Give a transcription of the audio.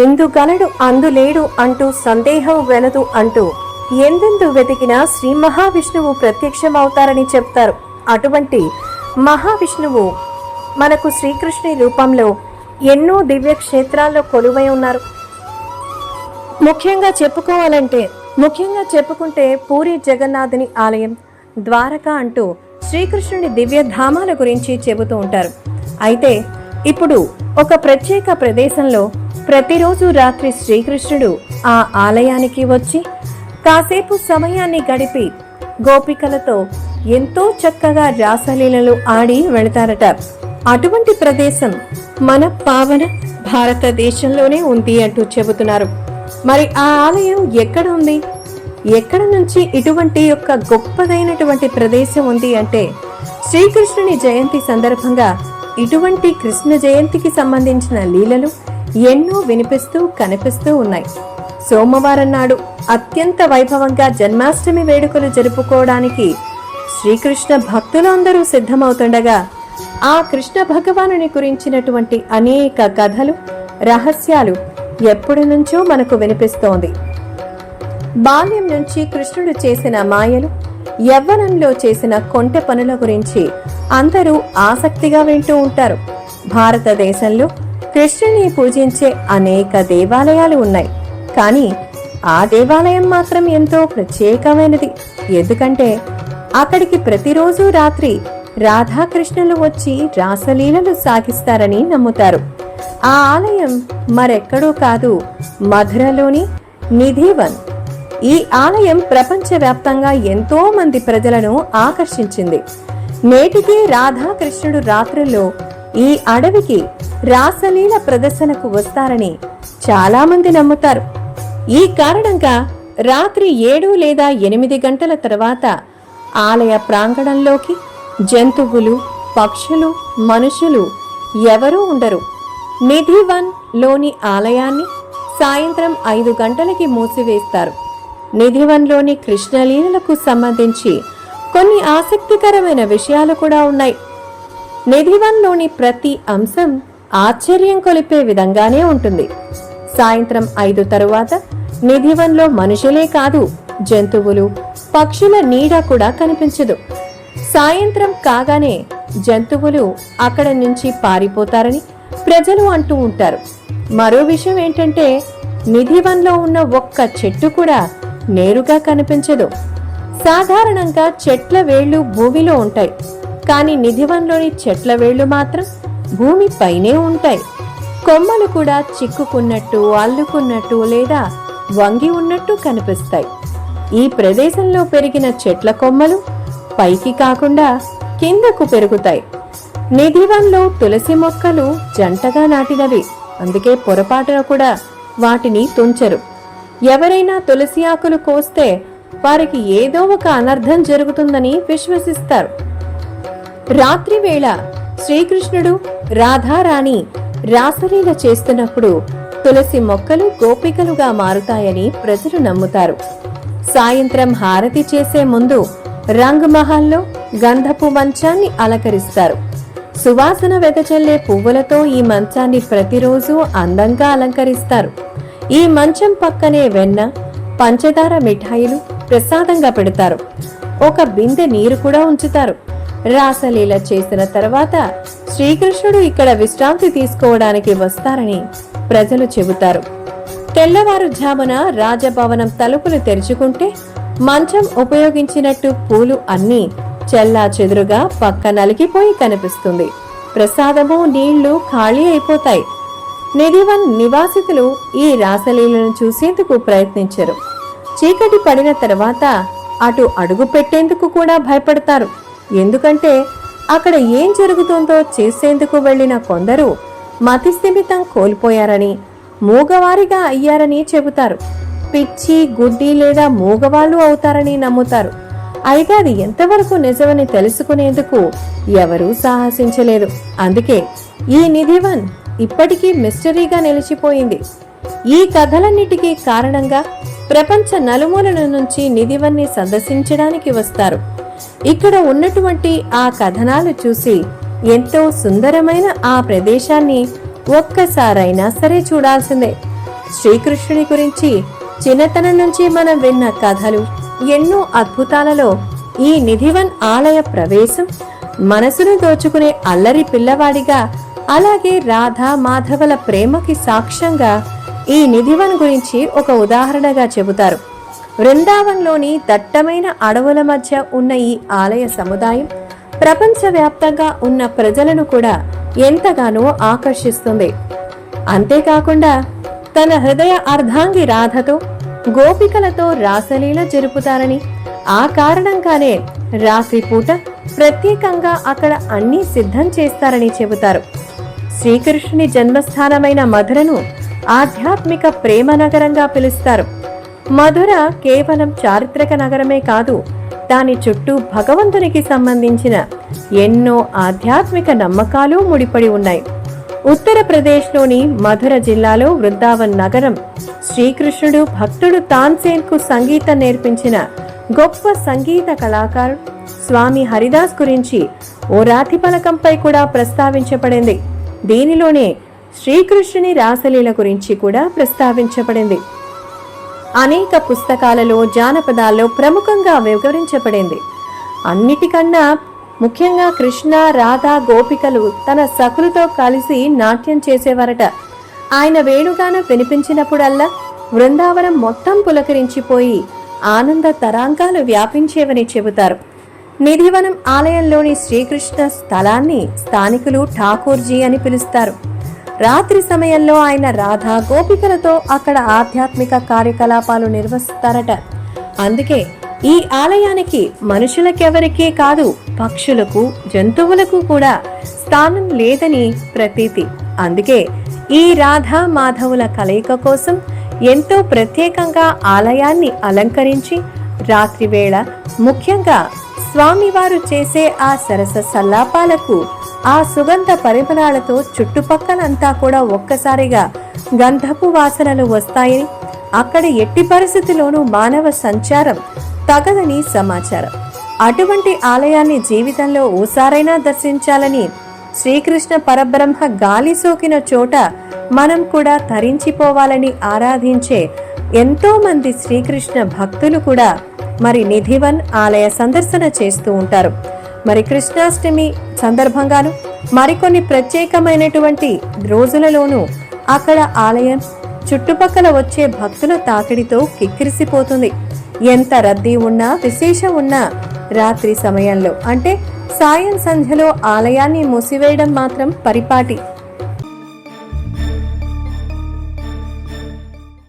ఎందుగలడు అందులేడు అంటూ సందేహం వెలదు అంటూ ఎందెందు వెతికినా శ్రీ మహావిష్ణువు ప్రత్యక్షమవుతారని చెప్తారు. అటువంటి మహావిష్ణువు మనకు శ్రీకృష్ణుని రూపంలో ఎన్నో దివ్య క్షేత్రాల్లో కొలువై ఉన్నారు. ముఖ్యంగా చెప్పుకోవాలంటే ముఖ్యంగా చెప్పుకుంటే పూరి జగన్నాథుని ఆలయం ద్వారక అంటూ శ్రీకృష్ణుని దివ్యధామాల గురించి చెబుతూ ఉంటారు. అయితే ఇప్పుడు ఒక ప్రత్యేక ప్రదేశంలో ప్రతిరోజు రాత్రి శ్రీకృష్ణుడు ఆ ఆలయానికి వచ్చి కాసేపు సమయాన్ని గడిపి గోపికలతో ఎంతో చక్కగా రాసలీలలు ఆడి వెళతారట. అటువంటి ప్రదేశం మన పావన భారతదేశంలోనే ఉంది అంటూ చెబుతున్నారు. మరి ఆ ఆలయం ఎక్కడ ఉంది? ఎక్కడ నుంచి ఇటువంటి యొక్క గొప్పదైనటువంటి ప్రదేశం ఉంది అంటే శ్రీకృష్ణుని జయంతి సందర్భంగా ఇటువంటి కృష్ణ జయంతికి సంబంధించిన లీలలు ఎన్నో వినిపిస్తూ కనిపిస్తూ ఉన్నాయి. సోమవారం నాడు అత్యంత వైభవంగా జన్మాష్టమి వేడుకలు జరుపుకోవడానికి శ్రీకృష్ణ భక్తులందరూ సిద్ధమవుతుండగా ఆ కృష్ణ భగవానుని గురించినటువంటి అనేక కథలు రహస్యాలు ఎప్పటి నుంచో మనకు వినిపిస్తోంది. బాల్యం నుంచి కృష్ణుడు చేసిన మాయలు యవ్వనంలో చేసిన కొంటె పనుల గురించి అందరూ ఆసక్తిగా వింటూ ఉంటారు. భారతదేశంలో కృష్ణుని పూజించే అనేక దేవాలయాలు ఉన్నాయి. కానీ ఆ దేవాలయం మాత్రం ఎంతో ప్రత్యేకమైనది. ఎందుకంటే అక్కడికి ప్రతిరోజు రాత్రి రాధాకృష్ణులు వచ్చి రాసలీలలు సాగిస్తారని నమ్ముతారు. ఆ ఆలయం మరెక్కడో కాదు మధురలోని నిధివన్. ఈ ఆలయం ప్రపంచవ్యాప్తంగా ఎంతో మంది ప్రజలను ఆకర్షించింది. నేటికి రాధాకృష్ణుడు రాత్రుల్లో ఈ అడవికి రాసలీల ప్రదర్శనకు వస్తారని చాలామంది నమ్ముతారు. ఈ కారణంగా రాత్రి ఏడు లేదా ఎనిమిది గంటల తర్వాత ఆలయ ప్రాంగణంలోకి జంతువులు పక్షులు మనుషులు ఎవరూ ఉండరు. నిధివన్లోని ఆలయాన్ని సాయంత్రం ఐదు గంటలకి మూసివేస్తారు. నిధివన్లోని కృష్ణలీలలకు సంబంధించి కొన్ని ఆసక్తికరమైన విషయాలు కూడా ఉన్నాయి. నిధివన్లోని ప్రతి అంశం ఆశ్చర్యం కొలిపే విధంగానే ఉంటుంది. సాయంత్రం ఐదు తరువాత నిధివన్లో మనుషులే కాదు జంతువులు పక్షుల నీడ కూడా కనిపించదు. సాయంత్రం కాగానే జంతువులు అక్కడ నుంచి పారిపోతారని ప్రజలు అంటూ ఉంటారు. మరో విషయం ఏంటంటే నిధివన్లో ఉన్న ఒక్క చెట్టు కూడా నేరుగా కనిపించదు. సాధారణంగా చెట్ల వేళ్ళు భూమిలో ఉంటాయి. కానీ నిధివన్లోని చెట్ల వేళ్ళు మాత్రం భూమి పైనే ఉంటాయి. కొమ్మలు కూడా చిక్కుకున్నట్టు అల్లుకున్నట్టు లేదా వంగి ఉన్నట్టు కనిపిస్తాయి. ఈ ప్రదేశంలో పెరిగిన చెట్ల కొమ్మలు పైకి కాకుండా కిందకు పెరుగుతాయి. నిధివంలో తులసి మొక్కలు జంటగా నాటినవి. అందుకే పొరపాటున కూడా వాటిని తుంచరు. ఎవరైనా తులసి ఆకులు కోస్తే వారికి ఏదో ఒక అనర్థం జరుగుతుందని విశ్వసిస్తారు. రాత్రి వేళ శ్రీకృష్ణుడు రాధారాణి రాసలీల చేస్తున్నప్పుడు తులసి మొక్కలు గోపికలుగా మారుతాయని ప్రజలు నమ్ముతారు. సాయంత్రం హారతి చేసే ముందు రంగ్ మహల్లో గంధపు మంచాన్ని అలంకరిస్తారు. సువాసన వెదజల్లే పువ్వులతో ఈ మంచాన్ని ప్రతిరోజు అందంగా అలంకరిస్తారు. ఈ మంచం పక్కనే వెన్న పంచదార మిఠాయిలు ప్రసాదంగా పెడతారు. ఒక బిందె నీరు కూడా ఉంచుతారు. రాసలీల చేసిన తర్వాత శ్రీకృష్ణుడు ఇక్కడ విశ్రాంతి తీసుకోవడానికి వస్తారని ప్రజలు చెబుతారు. తెల్లవారుజామున రాజభవనం తలుపులు తెరుచుకుంటే మంచం ఉపయోగించినట్టు పూలు అన్నీ చెల్లా చెదురుగా పక్క నలిగిపోయి కనిపిస్తుంది. ప్రసాదము నీళ్ళు ఖాళీ అయిపోతాయి. నిధివన్ నివాసితులు ఈ రాసలీలను చూసేందుకు ప్రయత్నించరు. చీకటి పడిన తర్వాత అటు అడుగు పెట్టేందుకు కూడా భయపడతారు. ఎందుకంటే అక్కడ ఏం జరుగుతుందో చేసేందుకు వెళ్ళిన కొందరు మతిస్థిమితం కోల్పోయారని మూగవారిగా అయ్యారని చెబుతారు. పిచ్చి గుడ్డి లేదా మూగవాళ్ళు అవుతారని నమ్ముతారు. అయితే అది ఎంతవరకు నిజమని తెలుసుకునేందుకు ఎవరూ సాహసించలేదు. అందుకే ఈ నిధివన్ ఇప్పటికీ మిస్టరీగా నిలిచిపోయింది. ఈ కథలన్నిటికీ కారణంగా ప్రపంచ నలుమూలల నుంచి నిధివన్ని సందర్శించడానికి వస్తారు. ఇక్కడ ఉన్నటువంటి ఆ కథనాలు చూసి ఎంతో సుందరమైన ఆ ప్రదేశాన్ని ఒక్కసారైనా సరే చూడాల్సిందే. శ్రీకృష్ణుని గురించి చిన్నతనం నుంచి మనం విన్న కథలు ఎన్నో అద్భుతాలలో ఈ నిధివన్ ఆలయ ప్రవేశం మనసును దోచుకునే అల్లరి పిల్లవాడిగా అలాగే రాధా మాధవల ప్రేమకి సాక్ష్యంగా ఈ నిధివన్ గురించి ఒక ఉదాహరణగా చెబుతారు. వృందావన్లోని దట్టమైన అడవుల మధ్య ఉన్న ఈ ఆలయ సముదాయం ప్రపంచవ్యాప్తంగా ఉన్న ప్రజలను కూడా ఎంతగానో ఆకర్షిస్తుంది. అంతేకాకుండా తన హృదయ అర్ధాంగి రాధతో గోపికలతో రాసలీల జరుపుతారని ఆ కారణంగానే రాత్రిపూట ప్రత్యేకంగా అక్కడ అన్నీ సిద్ధం చేస్తారని చెబుతారు. శ్రీకృష్ణుని జన్మస్థానమైన మధురను ఆధ్యాత్మిక ప్రేమ నగరంగా పిలుస్తారు. మధుర కేవలం చారిత్రక నగరమే కాదు దాని చుట్టూ భగవంతునికి సంబంధించిన ఎన్నో ఆధ్యాత్మిక నమ్మకాలు ముడిపడి ఉన్నాయి. ఉత్తరప్రదేశ్లోని మధుర జిల్లాలో వృందావన్ నగరం శ్రీకృష్ణుడు భక్తుడు తాన్సేన్కు సంగీతం నేర్పించిన గొప్ప సంగీత కళాకారుడు స్వామి హరిదాస్ గురించి ఓ రాతి పలకంపై కూడా ప్రస్తావించబడింది. దీనిలోనే శ్రీకృష్ణుని రాసలీల గురించి కూడా ప్రస్తావించబడింది. అనేక పుస్తకాలలో జానపదాల్లో ప్రముఖంగా వివరించబడింది. అన్నిటికన్నా ముఖ్యంగా కృష్ణ రాధ గోపికలు తన సఖులతో కలిసి నాట్యం చేసేవారట. ఆయన వేణుగానం వినిపించినప్పుడల్లా బృందావనం మొత్తం పులకరించిపోయి ఆనంద తరాంగాలు వ్యాపించేవని చెబుతారు. నిధివనం ఆలయంలోని శ్రీకృష్ణ స్థలాన్ని స్థానికులు ఠాకూర్జీ అని పిలుస్తారు. రాత్రి సమయంలో ఆయన రాధా గోపికలతో అక్కడ ఆధ్యాత్మిక కార్యకలాపాలు నిర్వహిస్తారట. అందుకే ఈ ఆలయానికి మనుషులకెవరికే కాదు పక్షులకు జంతువులకు కూడా స్థానం లేదని ప్రతీతి. అందుకే ఈ రాధా మాధవుల కలయిక కోసం ఎంతో ప్రత్యేకంగా ఆలయాన్ని అలంకరించి రాత్రివేళ ముఖ్యంగా స్వామివారు చేసే ఆ సరస సల్లాపాలకు ఆ సుగంధ పరిమళాలతో చుట్టుపక్కలంతా కూడా ఒక్కసారిగా గంధపు వాసనలు వస్తాయని అక్కడ ఎట్టి పరిస్థితిలోనూ మానవ సంచారం తగదని సమాచారం. అటువంటి ఆలయాన్ని జీవితంలో ఓసారైనా దర్శించాలని శ్రీకృష్ణ పరబ్రహ్మ గాలి సోకిన చోట మనం కూడా తరించిపోవాలని ఆరాధించే ఎంతో మంది శ్రీకృష్ణ భక్తులు కూడా మరి నిధివన్ ఆలయ సందర్శన చేస్తూ ఉంటారు. మరి కృష్ణాష్టమి సందర్భంగాను మరికొన్ని ప్రత్యేకమైనటువంటి రోజులలోనూ అక్కడ ఆలయం చుట్టుపక్కల వచ్చే భక్తుల తాకిడితో కిక్కిరిసిపోతుంది. ఎంత రద్దీ ఉన్నా విశేషం ఉన్నా రాత్రి సమయంలో అంటే సాయం సంధ్యలో ఆలయాన్ని మూసివేయడం మాత్రం పరిపాటి.